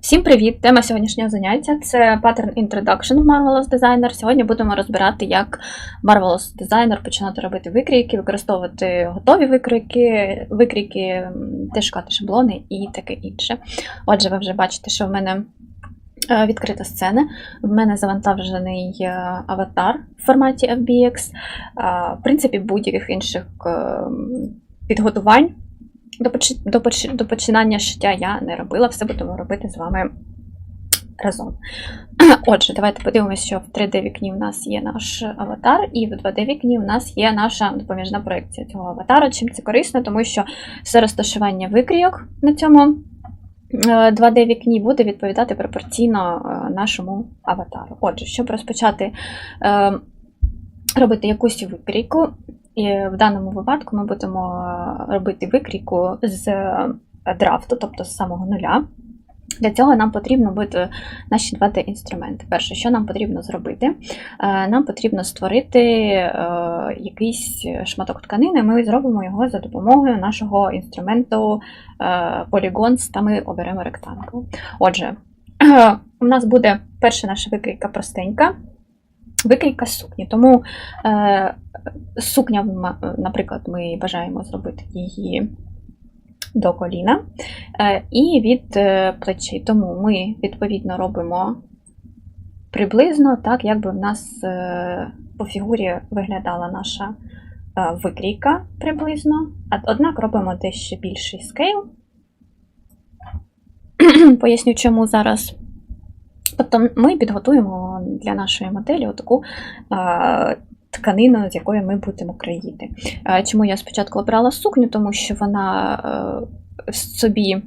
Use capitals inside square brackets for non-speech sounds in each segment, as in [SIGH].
Всім привіт! Тема сьогоднішнього заняття це Pattern Introduction в Marvelous Designer. Сьогодні будемо розбирати, як Marvelous Designer починати робити викрійки, використовувати готові викрійки, викрійки, шукати шаблони і таке інше. Отже, ви вже бачите, що в мене е, відкрита сцена. В мене завантажений е, аватар в форматі FBX. В принципі, будь-яких інших е, підготувань до, до, до починання шиття я не робила, все будемо робити з вами разом. [CLEARS THROAT] Отже, давайте подивимося, що в 3D вікні в нас є наш аватар, і в 2D вікні в нас є наша допоміжна проекція цього аватара. Чим це корисно, тому що все розташування викрійок на цьому е, 2D вікні буде відповідати пропорційно е, нашому аватару. Отже, щоб розпочати е, робити якусь викрійку, і в даному випадку ми будемо е, робити викрійку з е, драфту, тобто з самого нуля. Для цього нам потрібно буде наші 2D-інструменти. Перше, що нам потрібно зробити? Е, Нам потрібно створити якийсь шматок тканини. Ми зробимо його за допомогою нашого інструменту Polygons, та ми оберемо ректангл. Отже, [CLEARS THROAT] у нас буде перша наша викрійка простенька. Викрійка сукні. Тому е, сукня, наприклад, ми бажаємо зробити її до коліна е, і від е, плечей. Тому ми відповідно робимо приблизно так, як би в нас е, по фігурі виглядала наша е, викрійка приблизно. Однак робимо дещо більший скейл. [CLEARS THROAT] Поясню, чому зараз. Тобто ми підготуємо для нашої моделі отаку тканину, з якої ми будемо країти. Чому я спочатку обрала сукню, тому що вона е, собі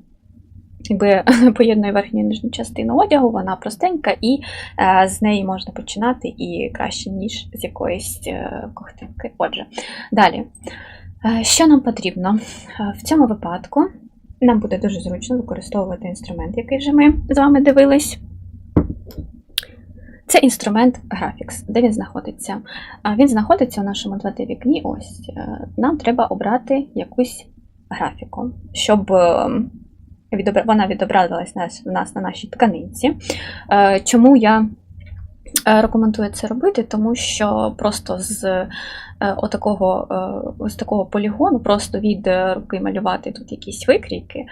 якби, [LAUGHS] поєднує верхню нижню частину одягу, вона простенька, і е, з неї можна починати і краще, ніж з якоїсь е, ковтинки. Отже, далі. Е, Що нам потрібно? Е, В цьому випадку нам буде дуже зручно використовувати інструмент, який вже ми з вами дивились. Це інструмент Graphics. Де він знаходиться? Він знаходиться у нашому 2D вікні. Ось Е, нам треба обрати якусь графіку, щоб е, вона відобразилась у нас на нашій тканинці. Е, Чому я рекомендую це робити? Тому що просто з отакого, з такого полігону, просто від руки малювати тут якісь викрійки,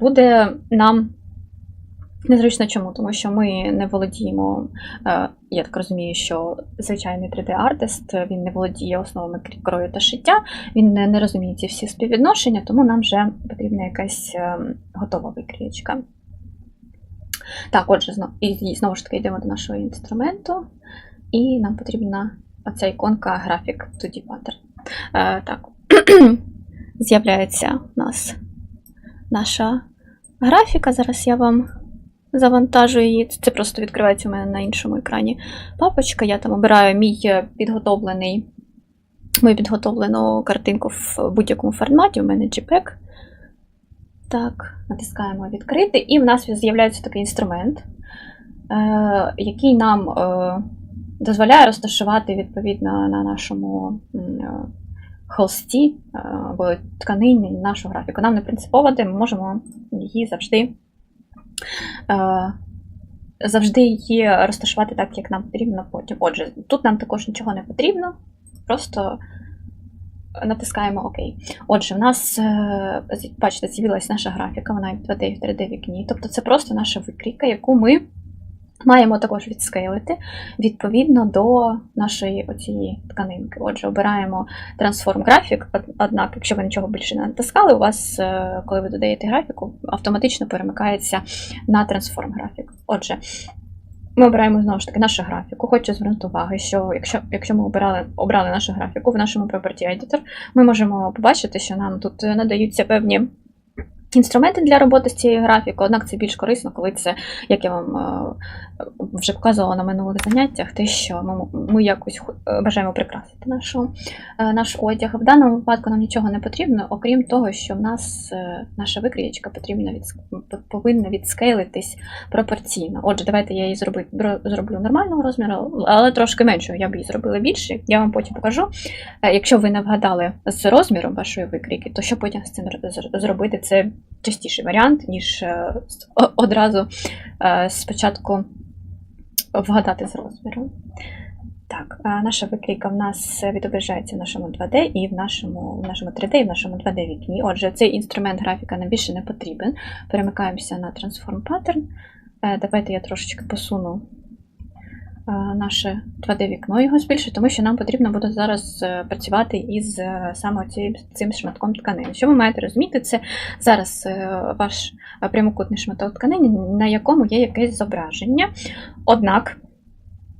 буде нам. Незручно чому? Тому що ми не володіємо, е, я так розумію, що звичайний 3D-артист він не володіє основами крою та шиття, він не, розуміє ці всі співвідношення, тому нам вже потрібна якась е, готова викрієчка. Так, отже, знов, і знову ж таки йдемо до нашого інструменту, і нам потрібна оця іконка графік 2D pattern. Е, так, [CLEARS THROAT] з'являється у нас наша графіка. Зараз я вам завантажую її. Це просто відкривається у мене на іншому екрані папочка. Я там обираю мій е, підготовлений, мою підготовлену картинку в будь-якому форматі. У мене JPEG. Так, натискаємо відкрити, і в нас з'являється такий інструмент, е, який нам е, дозволяє розташувати відповідно на нашому холсті або тканині нашу графіку. Нам не принципово, де ми можемо її завжди завжди її розташувати так, як нам потрібно потім. Отже, тут нам також нічого не потрібно, просто натискаємо ОК. Отже, в нас, е, бачите, з'явилася наша графіка, вона і в 2D і в 3D вікні. Тобто це просто наша викрійка, яку ми маємо також відскейлити відповідно до нашої оцієї тканинки. Отже, обираємо Graphic, од- однак, якщо ви нічого більше не натискали, у вас, е, коли ви додаєте графіку, автоматично перемикається на Transform Graphic. Отже, ми обираємо знову ж таки нашу графіку. Хочу звернути увагу, що якщо, якщо ми обирали, обрали нашу графіку в нашому Property Editor, ми можемо побачити, що нам тут е, надаються певні інструменти для роботи з цією графікою, однак це більш корисно, коли це, як я вам е, вже показувала на минулих заняттях, те, що ми, ми якось е, бажаємо прикрасити нашу, е, наш одяг. В даному випадку нам нічого не потрібно, окрім того, що в нас наша викрієчка потрібна від, повинна відскейлитись пропорційно. Отже, давайте я її зроблю, зроблю нормального розміру, але трошки меншого. Я б її зробила більше. Я вам потім покажу. Якщо ви не вгадали з розміром вашої викрійки, то що потім з цим зробити? Це частіший варіант, ніж е, одразу е, спочатку вгадати з розміру. Так, наша викрійка в нас відображається в нашому 2D і в нашому, в нашому 3D і в нашому 2D вікні. Отже, цей інструмент графіка нам більше не потрібен. Перемикаємося на Transform Pattern. Е, Давайте я трошечки посуну е, наше 2D-вікно його збільшу, тому що нам потрібно буде зараз е, працювати із е, саме цим, шматком тканини. Що ви маєте розуміти, це зараз е, ваш е, прямокутний шматок тканини, на якому є якесь зображення. Однак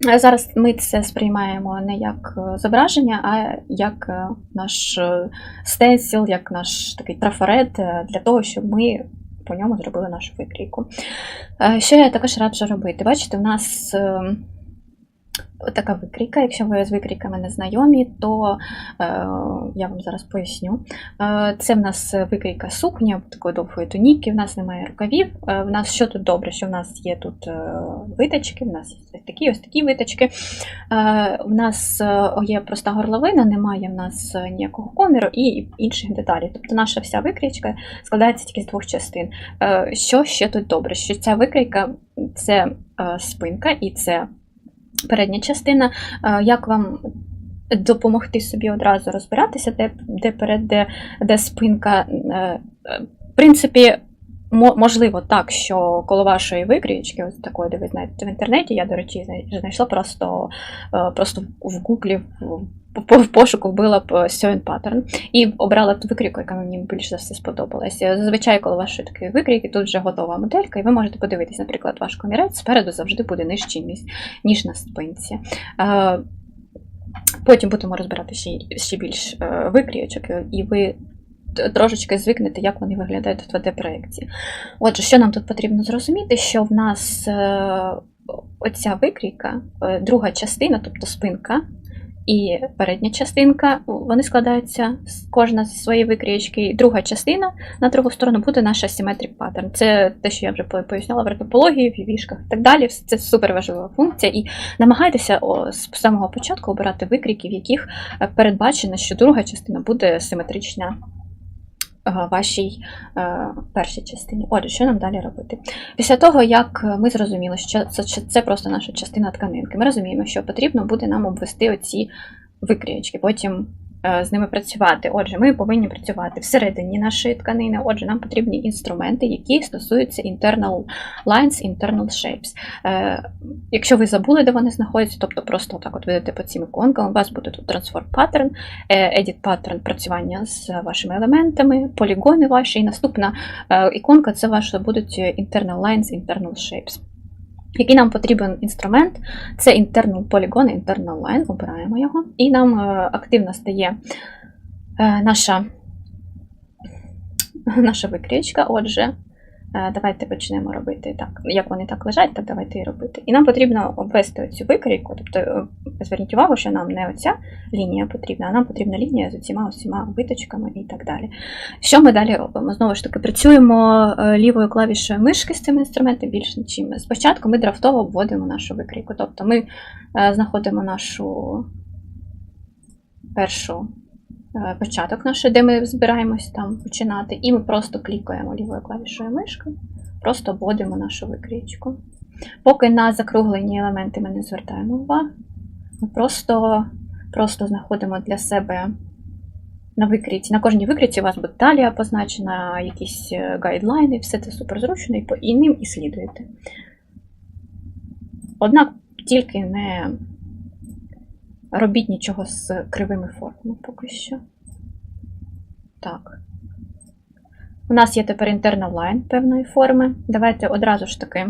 е, зараз ми це сприймаємо не як е, зображення, а як е, наш е, стенсіл, як наш такий трафарет е, для того, щоб ми по ньому зробили нашу викрійку. Е, Що я також раджу робити? Бачите, у нас е, така викрійка. Якщо ви з викрійками не знайомі, то е, я вам зараз поясню. Е, Це в нас викрійка сукня, такої довгої туніки, в нас немає рукавів. Е, В нас що тут добре, що в нас є тут е, виточки, в нас є такі, ось такі виточки. Е, В нас е, є проста горловина, немає в нас е, ніякого коміру і інших деталей. Тобто наша вся викрійка складається тільки з двох частин. Е, Що ще тут добре? Що ця викрійка це спинка і це передня частина. Е, Як вам допомогти собі одразу розбиратися, де, де перед, де, де спинка? Е, е, В принципі, можливо так, що коло вашої викрічки, ось такої, де ви знаєте в інтернеті, я, до речі, знайшла просто, просто в гуглі в, пошуку вбила б sewing pattern і обрала ту викрійку, яка мені більш за все сподобалася. Зазвичай, коло вашої такої викрійки, тут вже готова моделька, і ви можете подивитись, наприклад, ваш комірець спереду завжди буде нижчий, ніж- на спинці. Е, Потім будемо розбирати ще, ще більш е, викрійочок, і ви трошечки звикнете, як вони виглядають в 2D-проєкції. Отже, що нам тут потрібно зрозуміти, що в нас е, оця викрійка, е, друга частина, тобто спинка, і передня частинка, вони складаються з- кожна зі своєї. І Друга частина на другу сторону буде наша asymmetric pattern. Це те, що я вже по- поясняла в ретопології, в вішках і так далі. Це супер важлива функція. І намагайтеся з самого початку обирати викрійки, в яких е, передбачено, що друга частина буде симетрична вашій е, першій частині. Отже, що нам далі робити? Після того, як ми зрозуміли, що це, просто наша частина тканинки, ми розуміємо, що потрібно буде нам обвести оці викрієчки, потім е, з ними працювати. Отже, ми повинні працювати всередині нашої тканини. Отже, нам потрібні інструменти, які стосуються internal lines, internal shapes. Е, Якщо ви забули, де вони знаходяться, тобто просто так от ведете по цим іконкам, у вас буде тут transform pattern, е, edit pattern працювання з вашими елементами, полігони ваші, і наступна е, іконка це ваші будуть internal lines, internal shapes. Який нам потрібен інструмент, це internal polygon, internal line, обираємо його, і нам е, активно стає е, наша, [LAUGHS] наша викрічка. Отже, давайте почнемо робити так. Як вони так лежать, так давайте і робити. І нам потрібно обвести цю викрійку, тобто е, зверніть увагу, що нам не оця лінія потрібна, а нам потрібна лінія з усіма усіма виточками і так далі. Що ми далі робимо? Знову ж таки, працюємо е, лівою клавішою мишки з цим інструментом більш нічим. Спочатку ми драфтово обводимо нашу викрійку. Тобто ми е, знаходимо нашу першу е, початок нашої, де ми збираємось там починати, і ми просто клікаємо лівою клавішою мишки, просто обводимо нашу викрійку. Поки на закруглені елементи ми не звертаємо увагу, ми просто, просто знаходимо для себе на викрійці. На кожній викрійці у вас буде талія позначена, якісь е, гайдлайни, все це супер зручно, і по і ним і слідуєте. Однак тільки не робіть нічого з кривими формами поки що. Так. У нас є тепер internal line певної форми. Давайте одразу ж таки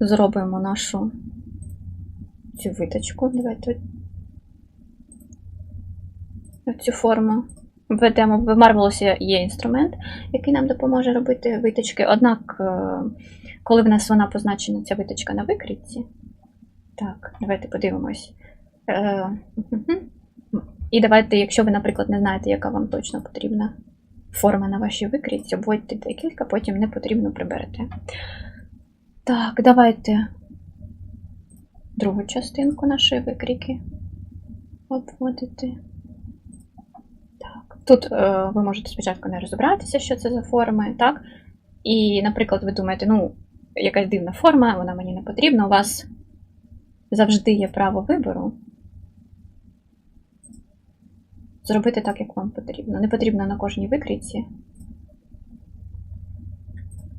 зробимо нашу цю виточку. Давайте цю форму введемо. В Marvelous є інструмент, який нам допоможе робити виточки. Однак, е, коли в нас вона позначена, ця виточка на викритці. Так, давайте подивимось. Е. І давайте, якщо ви, наприклад, не знаєте, яка вам точно потрібна форма на вашій викритці, обводьте декілька, потім не потрібно приберете. Так, давайте другу частинку нашої викрійки обводити. Так. Тут е, ви можете спочатку не розібратися, що це за форми, так? І, наприклад, ви думаєте, ну, якась дивна форма, вона мені не потрібна. У вас завжди є право вибору. Зробити так, як вам потрібно. Не потрібно на кожній викрійці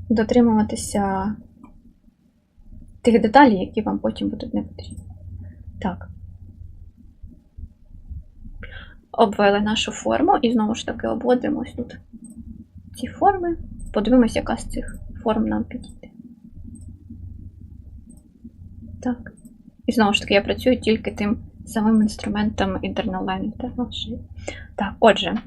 дотримуватися тих деталей, які вам потім будуть не потрібні. Так. Обвели нашу форму і знову ж таки обводимо тут ці форми. Подивимось, яка з цих форм нам підійде. Так. І знову ж таки, я працюю тільки тим самим інструментом Internal Shape. Так, отже,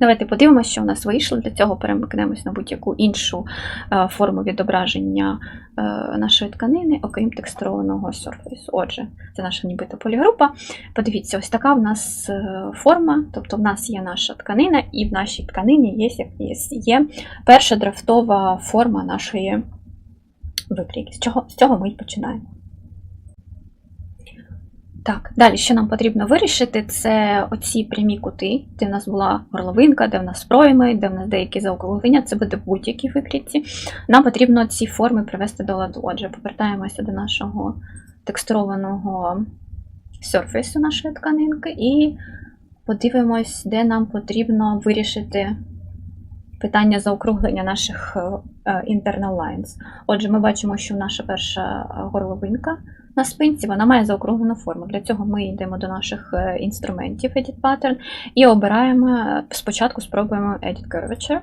давайте подивимося, що у нас вийшло. Для цього перемикнемось на будь-яку іншу е, форму відображення е, нашої тканини, окрім текстурованого Surface. Отже, це наша нібито полігрупа. Подивіться, ось така в нас е, форма, тобто в нас є наша тканина, і в нашій тканині є, є, є перша драфтова форма нашої викрійки. З, чого, з цього ми й починаємо. Так, далі, що нам потрібно вирішити, це оці прямі кути, де в нас була горловинка, де в нас пройми, де в нас деякі заокруглення, це буде будь-які викрійці. Нам потрібно ці форми привести до ладу. Отже, повертаємося до нашого текстурованого серфейсу нашої тканинки і подивимось, де нам потрібно вирішити питання заокруглення наших е, internal lines. Отже, ми бачимо, що наша перша горловинка на спинці вона має заокруглену форму. Для цього ми йдемо до наших е, інструментів Edit Pattern і обираємо, спочатку спробуємо Edit Curvature.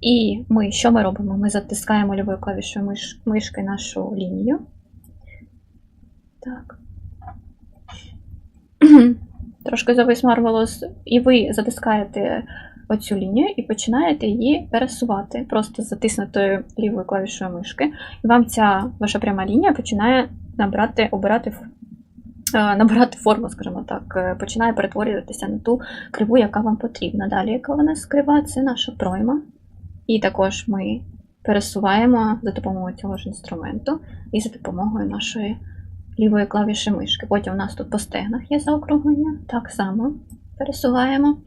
І ми, що ми робимо? Ми затискаємо лівою клавішою миш, мишки нашу лінію. Так. Трошки завис Marvelous. І ви затискаєте оцю лінію і починаєте її пересувати просто затиснутою лівою клавішою мишки. І вам ця ваша пряма лінія починає набрати, обирати е, набирати форму, скажімо так, е, починає перетворюватися на ту криву, яка вам потрібна. Далі, яка вона скрива, це наша пройма. І також ми пересуваємо за допомогою цього ж інструменту і за допомогою нашої лівої клавіші мишки. Потім у нас тут по стегнах є заокруглення. Так само пересуваємо.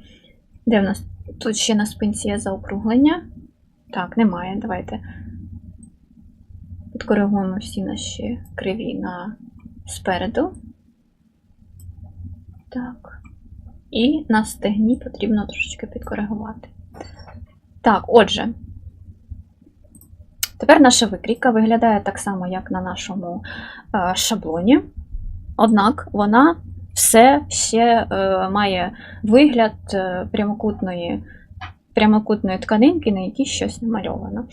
Де в нас тут ще на спинці є заокруглення? Так, немає. Давайте Підкоригуємо всі наші криві на спереду. Так. І на стегні потрібно трошечки підкоригувати. Так, отже, тепер наша викрійка виглядає так само, як на нашому е, шаблоні. Однак вона все ще е, має вигляд е, прямокутної прямокутної тканинки, на якій щось намальовано.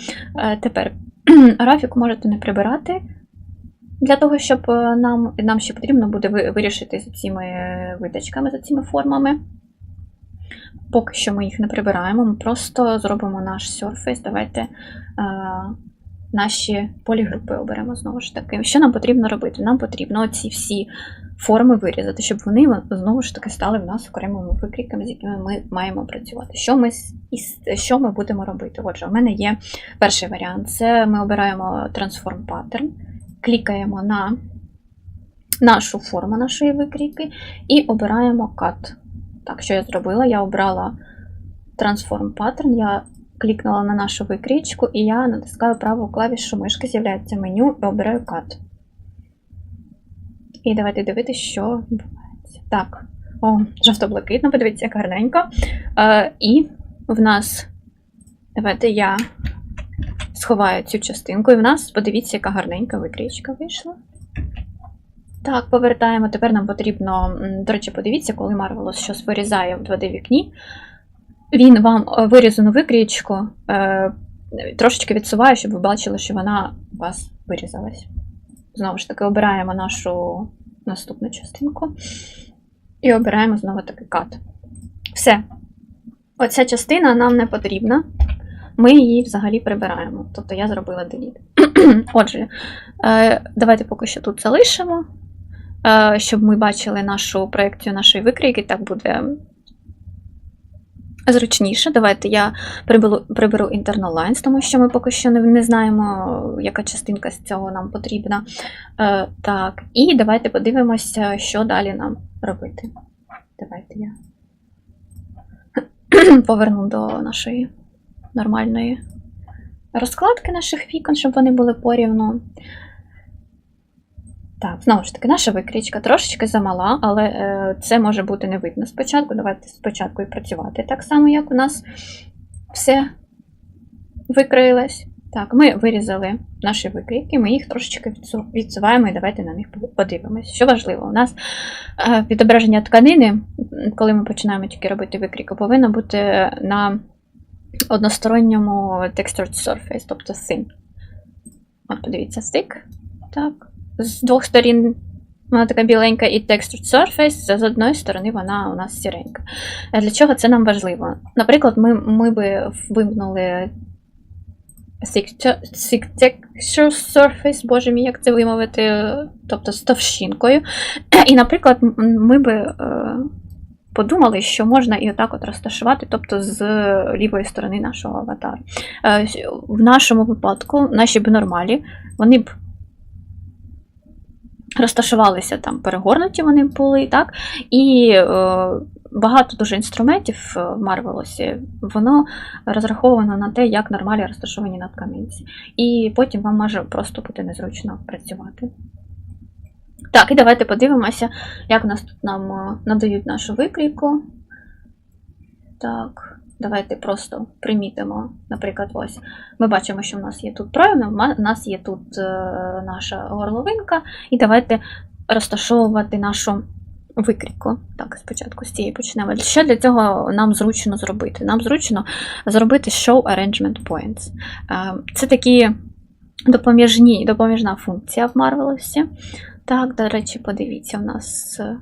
Тепер [CLEARS THROAT] Графік можете не прибирати. Для того, щоб е, нам нам ще потрібно буде вирішити з цими витачками, за цими формами. Поки що ми їх не прибираємо, ми просто зробимо наш Surface. Давайте е, наші полігрупи оберемо знову ж таки. Що нам потрібно робити? Нам потрібно ці всі форми вирізати, щоб вони знову ж таки стали в нас окремими викріками, з якими ми маємо працювати. Що ми що ми будемо робити? Отже, у мене є перший варіант: це ми обираємо Transform Pattern, клікаємо на нашу форму нашої викрійки і обираємо Cut. Так, що я зробила? Я обрала Transform Pattern, я клікнула на нашу викрічку, і я натискаю праву клавішу мишки, з'являється меню і обираю Cut. І давайте дивитися, що відбувається. Так, о, жовто-блакитно, подивіться, як гарненько. Е, І в нас, давайте я сховаю цю частинку, і в нас, подивіться, яка гарненька викрічка вийшла. Так, повертаємо. Тепер нам потрібно, до речі, подивіться, коли Marvelous щось вирізає в 2D-вікні. Він вам е, вирізану викрічку е, трошечки відсуває, щоб ви бачили, що вона у вас вирізалась. Знову ж таки, обираємо нашу наступну частинку і обираємо знову таки кат. Все. Оця частина нам не потрібна. Ми її взагалі прибираємо. Тобто я зробила delete. [CLEARS THROAT] Отже, е, давайте поки що тут залишимо, е, щоб ми бачили нашу проекцію нашої викрійки. Так буде зручніше. Давайте я приберу, приберу internal lines, тому що ми поки що не, не знаємо, яка частинка з цього нам потрібна. Е, Так, і давайте подивимося, що далі нам робити. Давайте я [CLEARS THROAT] поверну до нашої нормальної розкладки наших вікон, щоб вони були порівну. Так, знову ж таки, наша викрічка трошечки замала, але е, це може бути не видно спочатку. Давайте спочатку і працювати так само, як у нас все викрилось. Так, ми вирізали наші викрійки, ми їх трошечки відсуваємо і давайте на них подивимось. Що важливо, у нас е, відображення тканини, коли ми починаємо тільки робити викрійку, повинно бути на односторонньому textured surface, тобто thin. От, подивіться, стик. Так. З двох сторін вона така біленька і textured surface, а з одної сторони вона у нас сіренька. Для чого це нам важливо? Наприклад, ми, ми би вимкнули texture surface, боже мій, як це вимовити, тобто з товщинкою. І, наприклад, ми би е, подумали, що можна і отак от розташувати, тобто з лівої сторони нашого аватару. Е, В нашому випадку, наші б нормалі, вони б розташувалися там, перегорнуті вони були, так? І е, багато дуже інструментів е, в Марвелосі, воно розраховано на те, як нормалі розташовані на тканинці. І потім вам може просто бути незручно працювати. Так, і давайте подивимося, як нас тут нам е, надають нашу викрійку. Так, давайте просто примітимо, наприклад, ось. Ми бачимо, що в нас є тут правильно, у нас є тут е, наша горловинка, і давайте розташовувати нашу викрійку. Так, спочатку з цієї почнемо. Що для цього нам зручно зробити? Нам зручно зробити Show Arrangement Points. Е, Це такі допоміжні, допоміжна функція в Marvelous. Так, до речі, подивіться, у нас е,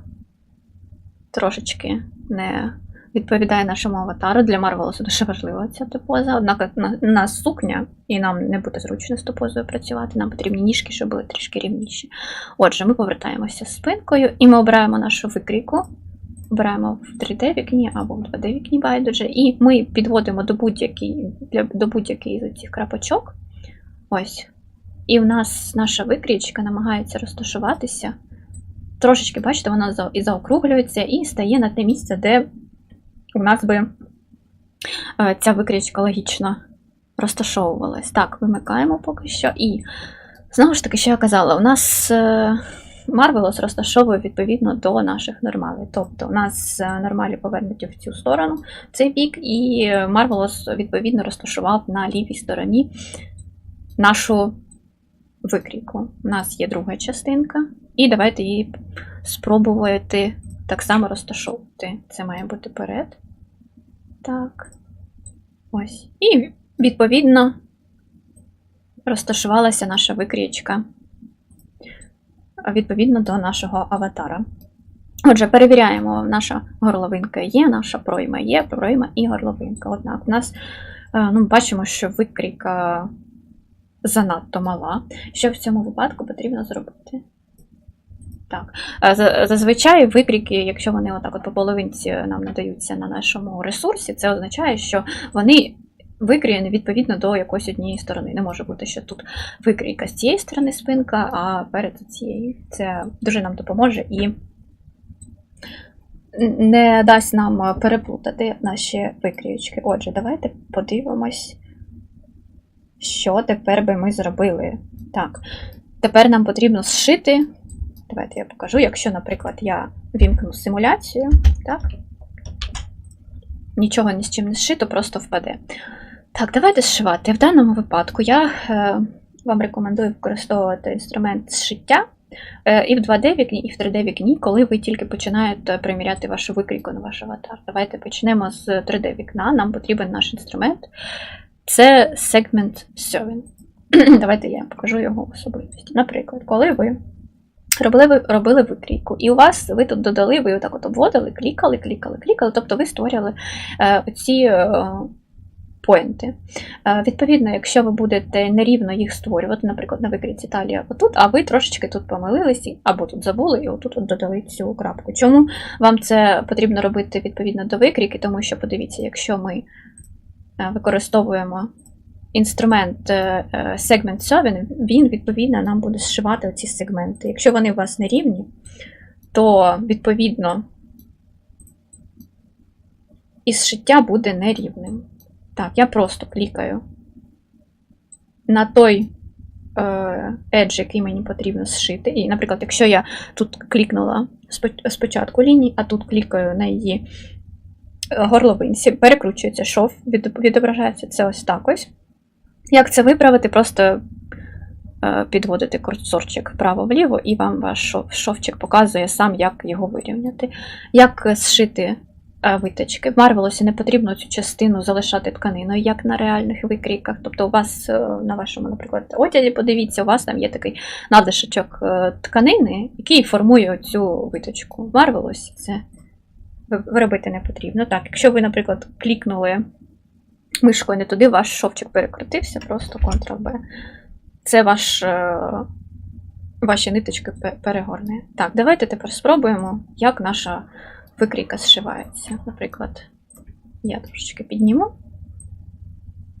трошечки не відповідає нашому аватару. Для Марвелосу дуже важлива ця топоза. Однак на- у нас сукня, і нам не буде зручно з топозою працювати. Нам потрібні ніжки, щоб були трішки рівніші. Отже, ми повертаємося з спинкою і ми обираємо нашу викрійку. Обираємо в 3D вікні або в 2D вікні байдуже, і ми підводимо до будь-який, для, до будь-який з цих крапочок. Ось. І в нас наша викрійка намагається розташуватися. Трошечки, бачите, вона заокруглюється, і стає на те місце, де у нас би е, ця викрічка логічно розташовувалась. Так, вимикаємо поки що. І знову ж таки, що я казала, у нас Marvelous розташовує відповідно до наших нормалей. Тобто у нас е, нормалі повернуті в цю сторону, в цей бік, і Marvelous відповідно розташував на лівій стороні нашу викрійку. У нас є друга частинка, і давайте її спробувати так само розташовувати. Це має бути перед. Так. Ось. І відповідно розташувалася наша викрічка відповідно до нашого аватара. Отже, перевіряємо, наша горловинка є, наша пройма є, пройма і горловинка. Однак, у нас е, ну, бачимо, що викрійка занадто мала. Що в цьому випадку потрібно зробити? Так. Е, Зазвичай викріки, якщо вони отак от по половинці нам надаються на нашому ресурсі, це означає, що вони викріяні відповідно до якоїсь однієї сторони. Не може бути, що тут викрійка з цієї сторони спинка, а перед цієї. Це дуже нам допоможе і не дасть нам переплутати наші викрійочки. Отже, давайте подивимось, що тепер би ми зробили. Так, тепер нам потрібно зшити. Давайте я покажу, якщо, наприклад, я вімкну симуляцію, так? Нічого ні з чим не зшито, просто впаде. Так, давайте зшивати. В даному випадку я е, вам рекомендую використовувати інструмент зшиття е, і в 2D вікні, і в 3D вікні, коли ви тільки починаєте приміряти вашу викрійку на ваш аватар. Давайте почнемо з 3D вікна. Нам потрібен наш інструмент. Це Segment Serving. [CLEARS THROAT] Давайте я покажу його особливості. Наприклад, коли ви робили, ви- робили викрійку, і у вас ви тут додали, ви отак от обводили, клікали, клікали, клікали, тобто ви створювали е, ці е, поінти. Е, відповідно, якщо ви будете нерівно їх створювати, наприклад, на викрійці талія отут, а ви трошечки тут помилились, або тут забули, і отут от додали цю крапку. Чому вам це потрібно робити відповідно до викрійки? Тому що, подивіться, якщо ми використовуємо інструмент е, е, Segment Serving, він відповідно нам буде зшивати оці сегменти. Якщо вони у вас не рівні, то відповідно і зшиття буде нерівним. Так, я просто клікаю на той е, едж, який мені потрібно зшити. І, наприклад, якщо я тут клікнула спочатку лінії, а тут клікаю на її е, горловинці, перекручується шов, відображається це ось так ось. Як це виправити? Просто е, підводите курсорчик вправо-вліво, і вам ваш шов- шовчик показує сам, як його вирівняти. Як зшити е, виточки. В Марвелосі не потрібно цю частину залишати тканиною, як на реальних викрійках. Тобто, у вас е, на вашому, наприклад, одязі, подивіться, у вас там є такий надлишечок тканини, який формує цю виточку. В Марвелосі це ви- робити не потрібно. Так, якщо ви, наприклад, клікнули мишкою не туди, ваш шовчик перекрутився, просто Ctrl-B. Це ваш, е, ваші ниточки перегорне. Так, давайте тепер спробуємо, як наша викрійка зшивається. Наприклад, я трошечки підніму,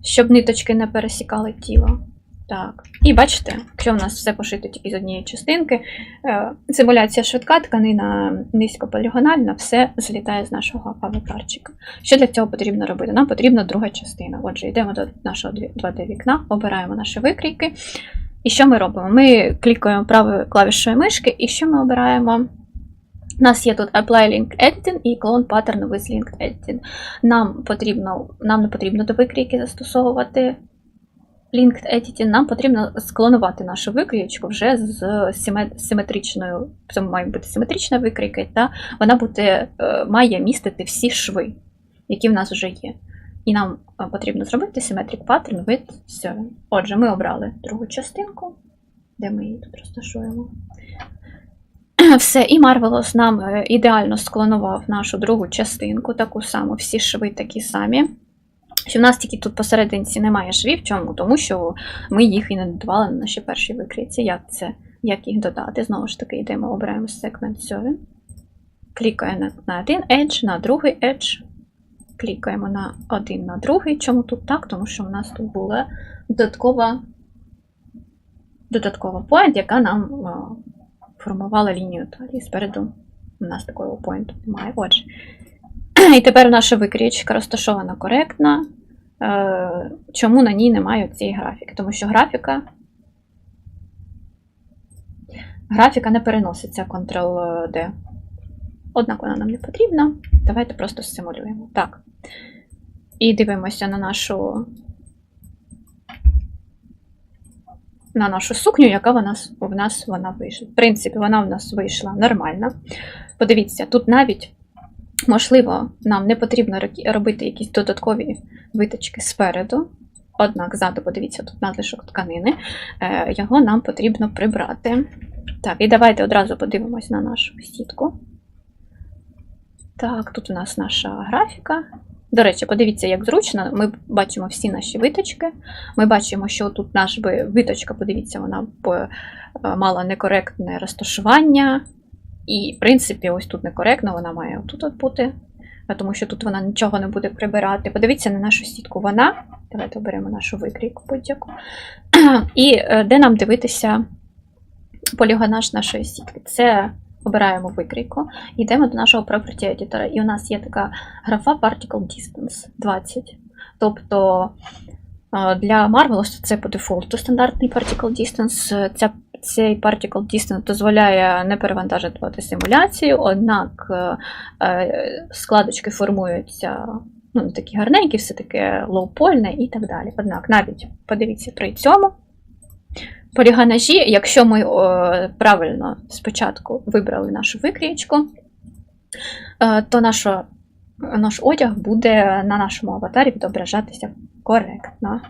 щоб ниточки не пересікали тіло. Так. І бачите, якщо в нас все пошито тільки з однієї частинки, е, симуляція швидка, тканина низькополігональна, все злітає з нашого аватарчика. Що для цього потрібно робити? Нам потрібна друга частина. Отже, йдемо до нашого 2D вікна, обираємо наші викрійки. І що ми робимо? Ми клікаємо правою клавішою мишки, і що ми обираємо? У нас є тут Apply Link Editing і Clone Pattern with Linked Editing. Нам, потрібно, нам не потрібно до викрійки застосовувати Linked Editing, нам потрібно склонувати нашу викрійку вже з симе- симетричною, це має бути симетрична викрійка, та вона буде, е, має містити всі шви, які в нас вже є. І нам е, потрібно зробити Symmetric Pattern with 7. Отже, ми обрали другу частинку, де ми її тут розташуємо. [CLEARS THROAT] Все, і Marvelous нам е, ідеально склонував нашу другу частинку, таку саму, всі шви такі самі. Що в нас тільки тут посерединці немає швів. Чому? Тому що ми їх і не додавали на нашій першій викрійці. Як це? Як їх додати? Знову ж таки, йдемо, обираємо сегмент 7. Клікаємо на, один edge, на другий edge. Клікаємо на один на другий. Чому тут так? Тому що в нас тут була додаткова, додаткова point, яка нам а, формувала лінію талії. Спереду у нас такого поінту немає. Отже. [CLEARS THROAT] І тепер наша викрічка розташована коректно. Е, Чому на ній немає цієї графіки? Тому що графіка. Графіка не переноситься Ctrl-D. Однак вона нам не потрібна. Давайте просто симулюємо. Так. І дивимося на нашу на нашу сукню, яка вона, с- в нас вона вийшла. В принципі, вона в нас вийшла нормально. Подивіться, тут навіть, можливо, нам не потрібно робити якісь додаткові виточки спереду. Однак, ззаду, подивіться, тут надлишок тканини. Е, Його нам потрібно прибрати. Так, і давайте одразу подивимось на нашу сітку. Так, тут у нас наша графіка. До речі, подивіться, як зручно. Ми бачимо всі наші виточки. Ми бачимо, що тут наш би виточка, подивіться, вона е, мала некоректне розташування. І, в принципі, ось тут некоректно, вона має тут от бути, тому що тут вона нічого не буде прибирати. Подивіться на нашу сітку. Вона. Давайте оберемо нашу викрійку будь-яку. [CLEARS THROAT] І е, де нам дивитися полігонаж нашої сітки? Це обираємо викрійку, йдемо до нашого property editor, і у нас є така графа Particle Distance 20. Тобто е, для Marvelous це по дефолту стандартний Particle Distance. Ця, цей Particle Distance дозволяє не перевантажувати симуляцію, однак е, е, складочки формуються ну, такі гарненькі, все таке лоупольне і так далі. Однак, навіть подивіться при цьому. Полігонажі, якщо ми о, правильно спочатку вибрали нашу викрійку, е, то наша, наш одяг буде на нашому аватарі відображатися коректно.